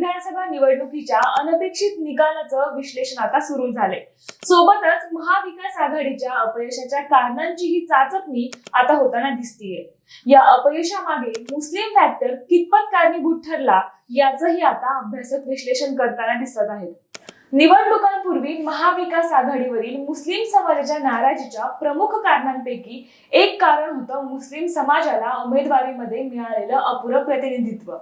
विधानसभा निवडणुकीच्या अनपेक्षित निकालाचं विश्लेषण आता सुरू झालंय. सोबतच महाविकास आघाडीच्या अपयशाच्या कारणांची ही चाचपणी आता होताना दिसतीये. या अपयशामागे मुस्लिम फॅक्टर कितपत कारणीभूत ठरला याचंही आता अभ्यासक विश्लेषण करताना दिसत आहेत. निवडणुकांपूर्वी महाविकास आघाडीवरील मुस्लिम समाजाच्या नाराजीच्या प्रमुख कारणांपैकी एक कारण होतं मुस्लिम समाजाला उमेदवारीमध्ये मिळालेलं अपुरं प्रतिनिधित्व.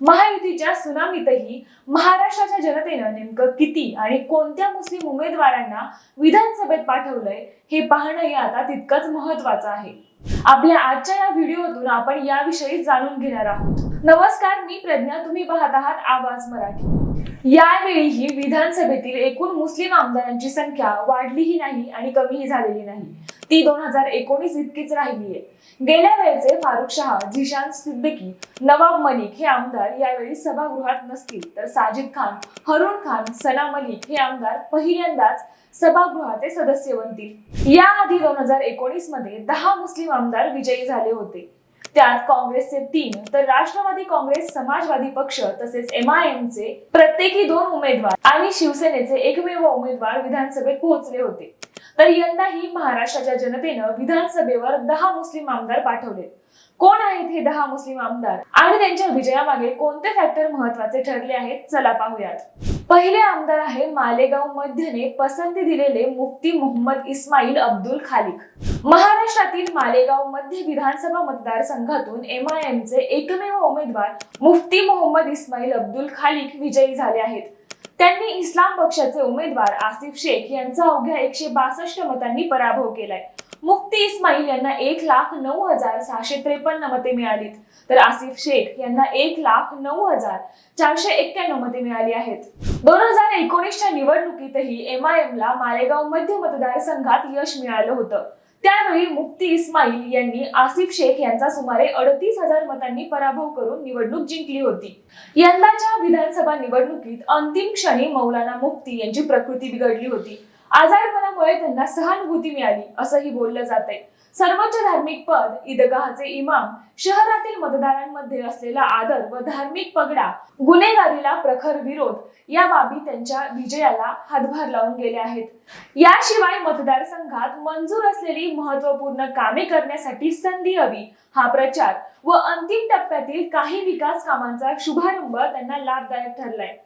महायुतीच्या सुनामीतही महाराष्ट्राच्या जनतेनं नेमकं किती आणि कोणत्या मुस्लिम उमेदवारांना विधानसभेत पाठवलंय हे पाहणंही आता तितकंच महत्वाचं आहे. आपल्या आजच्या या व्हिडिओतून आपण याविषयी जाणून घेणार आहोत. नमस्कार मी प्रज्ञा. तुम्ही पाहत आहात आवाज मराठी. यावेळीही विधानसभेतील एकूण मुस्लिम आमदारांची संख्या वाढलीही नाही आणि कमीही झालेली नाही. ती दोन हजार एकोणीस इतकीच राहिली आहे गेल्या वेळेचे फारुख शहा झिशान सिद्दीकी नवाब मलिक हे आमदार यावेळी सभागृहात नसतील तर साजिद खान हरुण खान सना मलिक हे आमदार पहिल्यांदाच सभागृहाचे सदस्य बनतील. याआधी दोन हजार एकोणीसमध्ये दहा मुस्लिम आमदार विजयी झाले होते. त्यात काँग्रेसचे तीन तर राष्ट्रवादी काँग्रेस समाजवादी पक्ष तसेच एम आय एम चे प्रत्येकी दोन उमेदवार आणि शिवसेनेचे एकमेव उमेदवार विधानसभेत पोहोचले होते. तर यंदाही महाराष्ट्राच्या जनतेनं विधानसभेवर दहा मुस्लिम आमदार पाठवले. कोण आहेत हे दहा मुस्लिम आमदार? आणि त्यांच्या विजयामागे कोणते फॅक्टर महत्त्वाचे ठरले आहेत? चला पाहूयात. पहिले आमदार आहे मालेगाव मध्यने पसंती दिलेले मुफ्ती मोहम्मद इस्माईल अब्दुल खालिक. महाराष्ट्रातील मालेगाव मध्य विधानसभा मतदारसंघातून एम आय एम चे एकमेव उमेदवार मुफ्ती मोहम्मद इस्माईल अब्दुल खालिक विजयी झाले आहेत. त्यांनी इस्लाम पक्षाचे उमेदवार आसिफ शेख यांचा अवघ्या एकशे बासष्ट मतांनी पराभव केलाय. मुफ्ती इस्माईल यांना एक लाख नऊ हजार सहाशे त्रेपन्न मते मिळालीत. तर आसिफ शेख यांना एक लाख नऊ हजार चारशे एक्क्याण्णव मते मिळाली आहेत. दोन हजार एकोणीसच्या निवडणुकीतही एम आय एम ला मालेगाव मध्य मतदारसंघात यश मिळालं होतं. त्यावेळी मुफ्ती इस्माईल यांनी आसिफ शेख यांचा सुमारे अडतीस हजार मतांनी पराभव करून निवडणूक जिंकली होती. यंदाच्या विधानसभा निवडणुकीत अंतिम क्षणी मौलाना मुफ्ती यांची प्रकृती बिघडली होती. आजारपणामुळे त्यांना सहानुभूती मिळाली असंही बोललं जातंय. सर्वोच्च धार्मिक पद ईदगाहचे इमाम शहरातील मतदारांमध्ये असलेला आदर व धार्मिक पगडा गुन्हेगारीला प्रखर विरोध या बाबी त्यांच्या विजयाला हातभार लावून गेले आहेत. याशिवाय मतदारसंघात मंजूर असलेली महत्त्वपूर्ण कामे करण्यासाठी संधी हवी हा प्रचार व अंतिम टप्प्यातील काही विकास कामांचा शुभारंभ त्यांना लाभदायक ठरलाय.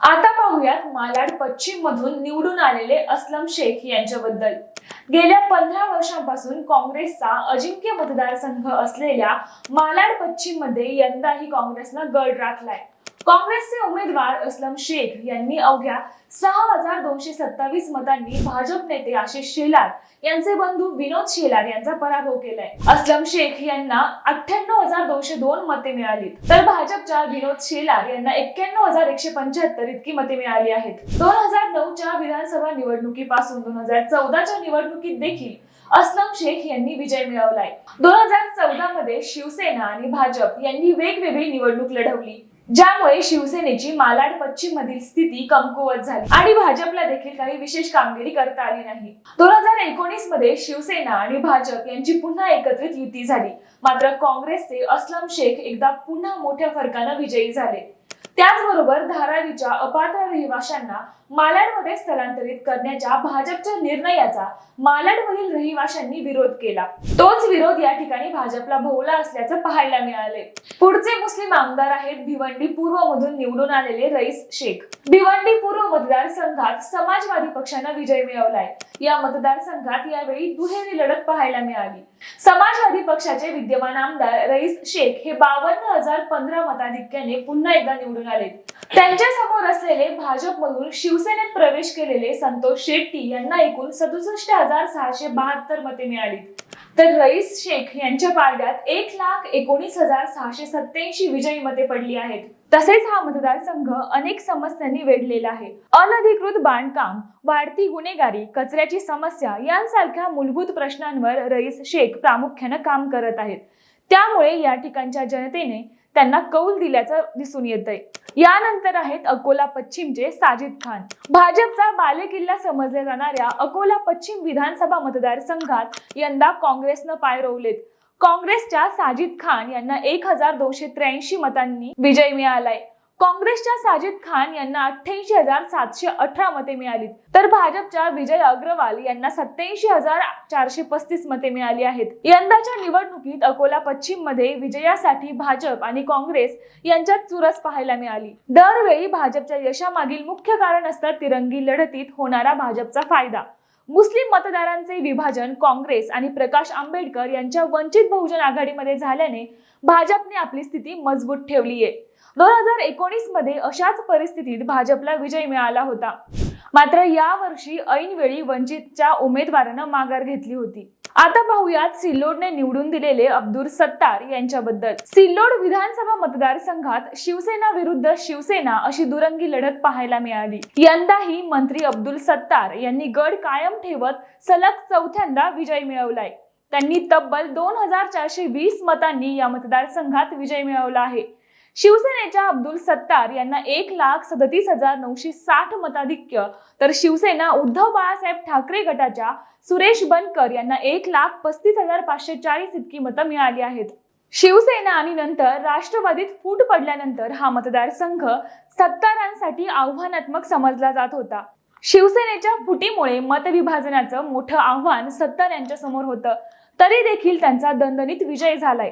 आता पाहूयात मालाड पश्चिम मधून निवडून आलेले असलम शेख यांच्याबद्दल. गेल्या पंधरा वर्षांपासून काँग्रेसचा अजिंक्य मतदारसंघ असलेल्या मालाड पश्चिममध्ये यंदाही काँग्रेसनं गड राखलाय. काँग्रेसचे उमेदवार असलम शेख यांनी अवघ्या सहा हजार दोनशे सत्तावीस मतांनी भाजप नेते आशिष शेलार यांचे बंधू विनोद शेलार यांचा पराभव केलाय. असलम शेख यांना अठ्ठ्याण्णव हजार दोनशे दोन मते मिळाली. तर भाजपच्या विनोद शेलार यांना एक्क्याण्णव हजार एकशे पंच्याहत्तर इतकी मते मिळाली आहेत. दोन हजार नऊच्या विधानसभा निवडणुकीपासून दोन हजार चौदाच्या निवडणुकीत देखील अस्लम शेख यांनी विजय मिळवलाय. दोन हजार चौदा मध्ये शिवसेना आणि भाजप यांनी वेगवेगळी निवडणूक लढवली. ज्यामुळे शिवसेनेची मालाड पश्चिम मधील स्थिती कमकुवत झाली. आणि भाजपला देखील काही विशेष कामगिरी करता आली नाही. दोन हजार एकोणीसमध्ये शिवसेना आणि भाजप यांची पुन्हा एकत्रित युती झाली. मात्र काँग्रेसचे अस्लम शेख एकदा पुन्हा मोठ्या फरकानं विजयी झाले. त्याचबरोबर धारावीच्या अपात्र रहिवाशांना मालाडमध्ये स्थलांतरित करण्याच्या भाजपच्या निर्णयाचा मालाडमधील रहिवाशांनी विरोध केला. तोच विरोध या ठिकाणी भाजपला भोवला असल्याचं पाहायला मिळाले पुढचे मुस्लिम आमदार आहेत भिवंडी पूर्व मधून निवडून आलेले रईस शेख. भिवंडी पूर्व मतदारसंघात समाजवादी पक्षानं विजय मिळवलाय. या मतदारसंघात यावेळी दुहेरी लढत पाहायला मिळाली. समाजवादी पक्षाचे विद्यमान आमदार रईस शेख हे बावन्न हजार पंधरा मताधिक्याने पुन्हा एकदा निवडून आले त्यांच्यासमोर असलेले भाजपमधून शिवसेनेत प्रवेश केलेले संतोष शेट्टी यांना एकूण सदुसष्ट हजार सहाशे बहात्तर मते मिळाली. तर रईस शेख यांच्या पारड्यात एक लाख एकोणीस हजार सहाशे सत्याऐंशी विजयी मते पडली आहेत. तसेच हा मतदारसंघ अनेक समस्यांनी वेढलेला आहे. अनधिकृत बांधकाम वाढती गुन्हेगारी कचऱ्याची समस्या यांसारख्या मूलभूत प्रश्नांवर रईस शेख प्रामुख्यानं काम करत आहेत. त्यामुळे या ठिकाणच्या जनतेने त्यांना कौल दिल्याचं दिसून येत आहे यानंतर आहेत अकोला पश्चिमचे साजिद खान. भाजपचा बालेकिल्ला समजल्या जाणाऱ्या अकोला पश्चिम विधानसभा मतदारसंघात यंदा काँग्रेसनं पाय रोवलेत. काँग्रेसच्या साजिद खान यांना एक हजार दोनशे त्र्याऐंशी मतांनी विजय मिळालाय. काँग्रेसच्या साजिद खान यांना अठ्ठ्याऐंशी हजार सातशे अठरा मते मिळाली तर भाजपच्या विजय अग्रवाल यांना सत्याऐंशी हजार चारशे पस्तीस मते मिळाली आहेत. यंदाच्या निवडणुकीत अकोला पश्चिममध्ये विजयासाठी भाजप आणि काँग्रेस यांच्यात चुरस पाहायला मिळाली. दरवेळी भाजपच्या यशामागील मुख्य कारण असतं तिरंगी लढतीत होणारा भाजपचा फायदा. मुस्लिम मतदारांचे विभाजन काँग्रेस आणि प्रकाश आंबेडकर यांच्या वंचित बहुजन आघाडीमध्ये झाल्याने भाजपने आपली स्थिती मजबूत ठेवली आहे दोन हजार एकोणीसमध्ये अशाच परिस्थितीत भाजपला विजय मिळाला होता. मात्र या वर्षी ऐनवेळी वंचितच्या उमेदवारानं माघार घेतली होती. आता पाहूयात सिल्लोडने निवडून दिलेले अब्दुल सत्तार यांच्याबद्दल. सिल्लोड विधानसभा मतदारसंघात शिवसेना विरुद्ध शिवसेना अशी दुरंगी लढत पाहायला मिळाली. यंदाही मंत्री अब्दुल सत्तार यांनी गड कायम ठेवत सलग चौथ्यांदा विजय मिळवलाय. त्यांनी तब्बल दोन हजार चारशे वीस मतांनी या मतदारसंघात विजय मिळवला आहे. शिवसेनेच्या अब्दुल सत्तार यांना एक लाख सदतीस हजार नऊशे साठ मताधिक्य. तर शिवसेना उद्धव बाळासाहेब ठाकरे गटाच्या सुरेश बनकर यांना एक लाख पस्तीस हजार पाचशे चाळीस इतकी मतं मिळाली आहेत. शिवसेना आणि नंतर राष्ट्रवादीत फूट पडल्यानंतर हा मतदारसंघ सत्तारांसाठी आव्हानात्मक समजला जात होता. शिवसेनेच्या फुटीमुळे मतविभाजनाचं मोठं आव्हान सत्तार यांच्या समोर होतं. तरी देखील त्यांचा दणदणीत विजय झालाय.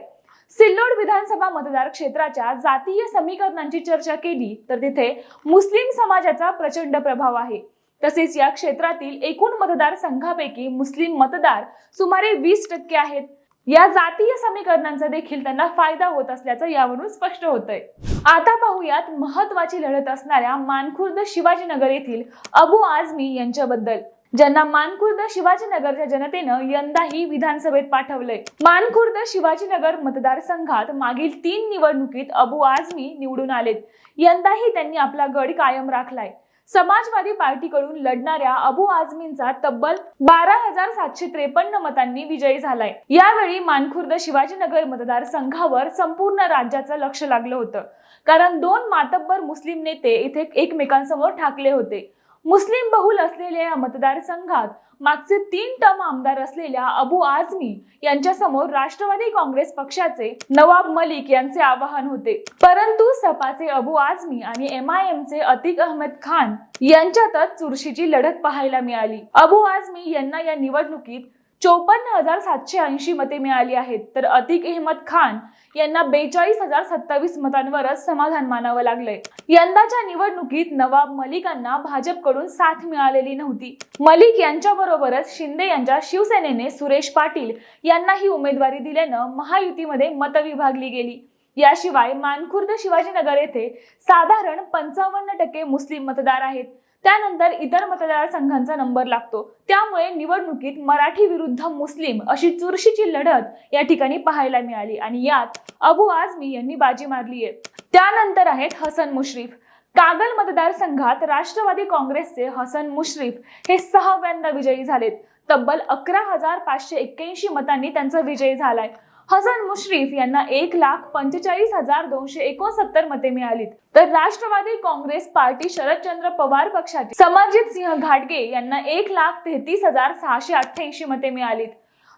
सिल्लोड विधानसभा मतदार क्षेत्राच्या जातीय समीकरणांची चर्चा केली तर तिथे मुस्लिम समाजाचा प्रचंड प्रभाव आहे. तसेच या क्षेत्रातील एकूण मतदारसंघापैकी मुस्लिम मतदार सुमारे वीस टक्के आहेत. या जातीय समीकरणांचा देखील त्यांना फायदा होत असल्याचं यावरून स्पष्ट होतंय. आता पाहूयात महत्वाची लढत असणाऱ्या मानखुर्द शिवाजीनगर येथील अबू आझमी यांच्याबद्दल. ज्यांना मानखुर्द शिवाजीनगरच्या जनतेनं यंदाही विधानसभेत पाठवलंय. मानखुर्द शिवाजीनगर मतदारसंघात मागील तीन निवडणुकीत अबू आझमी निवडून आलेत. यंदाही त्यांनी आपला गड कायम राखलाय. समाजवादी पार्टीकडून लढणाऱ्या अबू आझमींचा तब्बल बारा हजार सातशे त्रेपन्न मतांनी विजयी झालाय. यावेळी मानखुर्द शिवाजीनगर मतदारसंघावर संपूर्ण राज्याचं लक्ष लागलं होतं. कारण दोन मातब्बर मुस्लिम नेते इथे एकमेकांसमोर ठाकले होते. मुस्लिम बहुल असलेल्या या मतदारसंघात मागचे तीन टर्म आमदार असलेल्या अबू आझमी यांच्या समोर राष्ट्रवादी काँग्रेस पक्षाचे नवाब मलिक यांचे आवाहन होते. परंतु सपाचे अबू आझमी आणि एम आय एम चे अतिक अहमद खान यांच्यातच चुरशीची लढत पाहायला मिळाली. अबू आझमी यांना या निवडणुकीत चोपन्न हजार सातशे ऐंशी मते मिळाली आहेत. तर अतिक अहमद खान यांना बेचाळीस हजार सत्तावीस मतांवरच समाधान मानावं लागलंय. यंदाच्या निवडणुकीत नवाब मलिकांना भाजपकडून साथ मिळालेली नव्हती. मलिक यांच्याबरोबरच शिंदे यांच्या शिवसेनेने सुरेश पाटील यांनाही उमेदवारी दिल्यानं महायुतीमध्ये मतं विभागली गेली. याशिवाय मानखुर्द शिवाजीनगर येथे साधारण पंचावन्न टक्के मुस्लिम मतदार आहेत. त्यानंतर इतर मतदारसंघांचा नंबर लागतो. त्यामुळे निवडणुकीत मराठी विरुद्ध मुस्लिम अशी चुरशीची लढत या ठिकाणी पाहायला मिळाली आणि यात अबू आझमी यांनी बाजी मारली आहे. त्यानंतर आहेत हसन मुश्रीफ. कागल मतदारसंघात राष्ट्रवादी काँग्रेसचे हसन मुश्रीफ हे सहाव्यांदा विजयी झालेत. तब्बल अकरा हजार पाचशे एक्क्याऐंशी मतांनी त्यांचा विजय झालाय. हसन मुश्रीफ यांना एक लाख पंचेचाळीस हजार दोनशे एकोणसत्तर मते मिळालीत. तर राष्ट्रवादी काँग्रेस पार्टी शरदचंद्र पवार पक्षाचे समरजित सिंह घाटगे यांना एक लाख तेहतीस हजार सहाशे अठ्ठ्याऐंशी मते मिळालीत.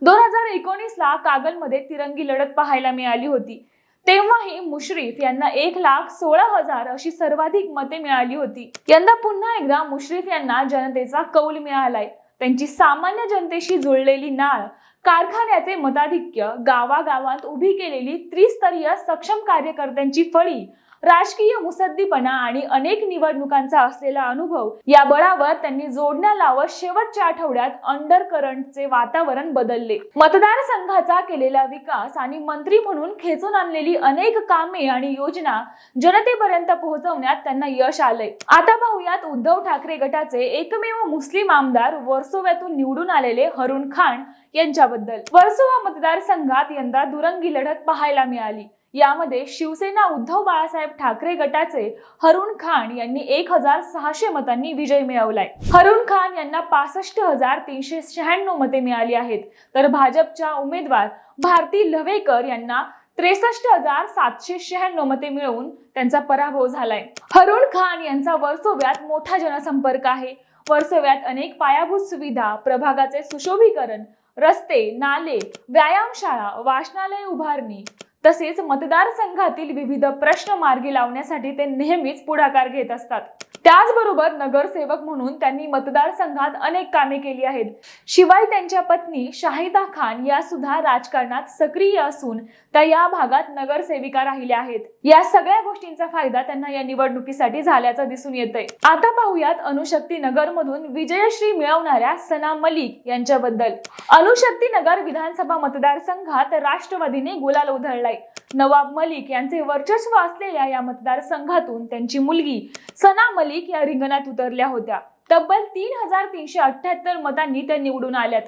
दोन हजार एकोणीस ला कागलमध्ये तिरंगी लढत पाहायला मिळाली होती. तेव्हाही मुश्रीफ यांना एक लाख सोळा हजार अशी सर्वाधिक मते मिळाली होती. यंदा पुन्हा एकदा मुश्रीफ यांना जनतेचा कौल मिळालाय. त्यांची सामान्य जनतेशी जुळलेली नाळ कारखान्याचे मताधिक्य गावागावात उभी केलेली त्रिस्तरीय सक्षम कार्यकर्त्यांची फळी राजकीय मुसद्दीपणा आणि अनेक निवडणुकांचा असलेला अनुभव या बळावर त्यांनी जोडण्या लावत शेवटच्या आठवड्यात अंडर करंटचे वातावरण बदलले. मतदारसंघाचा केलेला विकास आणि मंत्री म्हणून खेचून आणलेली अनेक कामे आणि योजना जनतेपर्यंत पोहोचवण्यात त्यांना यश आलंय. आता पाहूयात उद्धव ठाकरे गटाचे एकमेव मुस्लिम आमदार वर्सोव्यातून निवडून आलेले हरुण खान यांच्याबद्दल. वर्सोवा मतदारसंघात यंदा दुरंगी लढत पाहायला मिळाली. यामध्ये शिवसेना उद्धव बाळासाहेब ठाकरे गटाचे हरुण खान यांनी एक हजार सहाशे मतांनी विजय मिळवलाय. हरुण खान यांना पासष्ट हजार तीनशे शहाण्णव मते मिळाली आहेत. तर भाजपच्या उमेदवार भारती लव्हेकर यांना त्रेसष्ट हजार सातशे शहाण्णव मते मिळवून त्यांचा पराभव झालाय. हरुण खान यांचा वर्सोव्यात मोठा जनसंपर्क आहे. वर्सोव्यात अनेक पायाभूत सुविधा प्रभागाचे सुशोभीकरण रस्ते नाले व्यायामशाळा वाचनालय उभारणी तसेच मतदारसंघातील विविध प्रश्न मार्गी लावण्यासाठी ते नेहमीच पुढाकार घेत असतात. त्याचबरोबर नगरसेवक म्हणून त्यांनी मतदारसंघात अनेक कामे केली आहेत. शिवाय त्यांच्या पत्नी शाहिदा खान या सुद्धा राजकारणात सक्रिय असून त्या या भागात नगरसेविका राहिल्या आहेत. या सगळ्या गोष्टींचा फायदा त्यांना या निवडणुकीसाठी झाल्याचं दिसून येतंय. आता पाहूयात अणुशक्ती नगर मधून विजयश्री मिळवणाऱ्या सना मलिक यांच्याबद्दल. अणुशक्ती नगर विधानसभा मतदारसंघात राष्ट्रवादीने गुलाल उधळलाय. नवाब मलिक यांचे वर्चस्व असलेल्या या मतदारसंघातून त्यांची मुलगी सना मलिक या रिंगणात उतरल्या होत्या. तब्बल तीन हजार तीनशे अठ्याहत्तर मतांनी त्या निवडून आल्यात.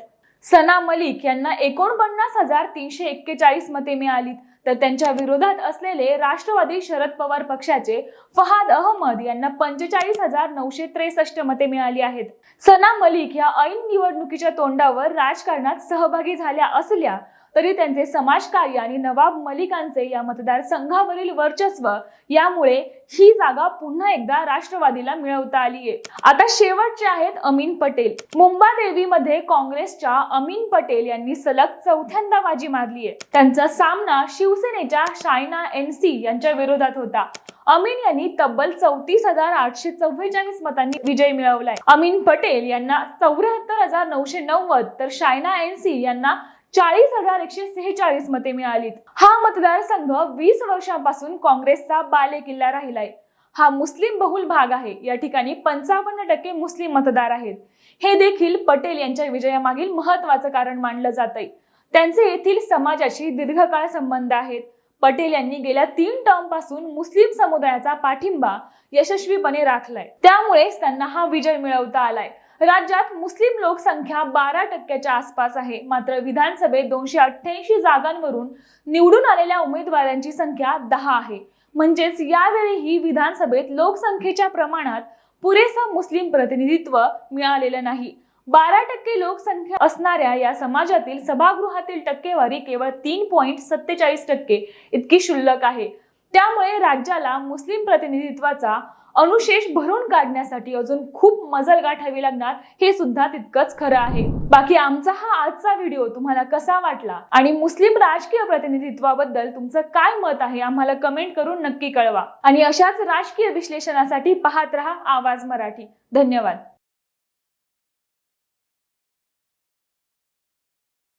सना मलिक यांना एकोणपन्नास हजार तीनशे एक्केचाळीस मते मिळाली तर त्यांच्या विरोधात असलेले राष्ट्रवादी शरद पवार पक्षाचे फहाद अहमद यांना पंचेचाळीस हजार नऊशे त्रेसष्ट मते मिळाली आहेत. सना मलिक या ऐन निवडणुकीच्या तोंडावर राजकारणात सहभागी झाल्या असल्या तरी त्यांचे समाजकार्य आणि नवाब मलिकांचे या मतदारसंघावरील वर्चस्व यामुळे ही जागा पुन्हा एकदा राष्ट्रवादीला मिळवता आलीये आता शेवटचे आहेत अमीन पटेल. मुंबादेवीमध्ये काँग्रेसच्या अमीन पटेल यांनी सलग चौथ्यांदा बाजी मारली आहे. त्यांचा सामना शिवसेनेच्या शायना एन सी यांच्या विरोधात होता. अमीन यांनी तब्बल चौतीस हजार आठशे चव्वेचाळीस मतांनी विजय मिळवलाय. अमीन पटेल यांना चौऱ्याहत्तर हजार नऊशे नव्वद तर शायना एन सी यांना चाळीस हजार एकशे सेहेचाळीस मते मिळालीत. हा मतदारसंघ वीस वर्षांपासून काँग्रेसचा बालेकिल्ला राहिलाय. हा मुस्लिम बहुल भाग आहे. या ठिकाणी पंचावन्न टक्के मुस्लिम मतदार आहेत. हे देखील पटेल यांच्या विजयामागील महत्वाचं कारण मानलं जातंय. त्यांचे येथील समाजाशी दीर्घकाळ संबंध आहेत. पटेल यांनी गेल्या तीन टर्मपासून मुस्लिम समुदायाचा पाठिंबा यशस्वीपणे राखलाय. त्यामुळेच त्यांना हा विजय मिळवता आलाय. राज्यात मुस्लिम लोकसंख्या बारा टक्क्याच्या आसपास आहे. मात्र विधानसभेत दोनशे अठ्ठ्याऐंशी जागांवरून निवडून आलेल्या उमेदवारांची संख्या दहा आहे. म्हणजेच यावेळीही विधानसभेत लोकसंख्येच्या प्रमाणात पुरेसं मुस्लिम प्रतिनिधित्व मिळालेलं नाही. बारा टक्के लोकसंख्या असणाऱ्या या समाजातील सभागृहातील टक्केवारी केवळ तीन पॉईंट सत्तेचाळीस टक्के इतकी शुल्लक आहे. त्यामुळे राज्याला मुस्लिम प्रतिनिधित्वाचा अनुशेष भरून काढण्यासाठी अजून खूप मजल गाठावी लागणार हे सुद्धा तितकंच खरं आहे. बाकी आमचा हा आजचा व्हिडिओ तुम्हाला कसा वाटला आणि मुस्लिम राजकीय प्रतिनिधित्वाबद्दल तुमचं काय मत आहे आम्हाला कमेंट करून नक्की कळवा. आणि अशाच राजकीय विश्लेषणासाठी पाहत रहा आवाज मराठी. धन्यवाद.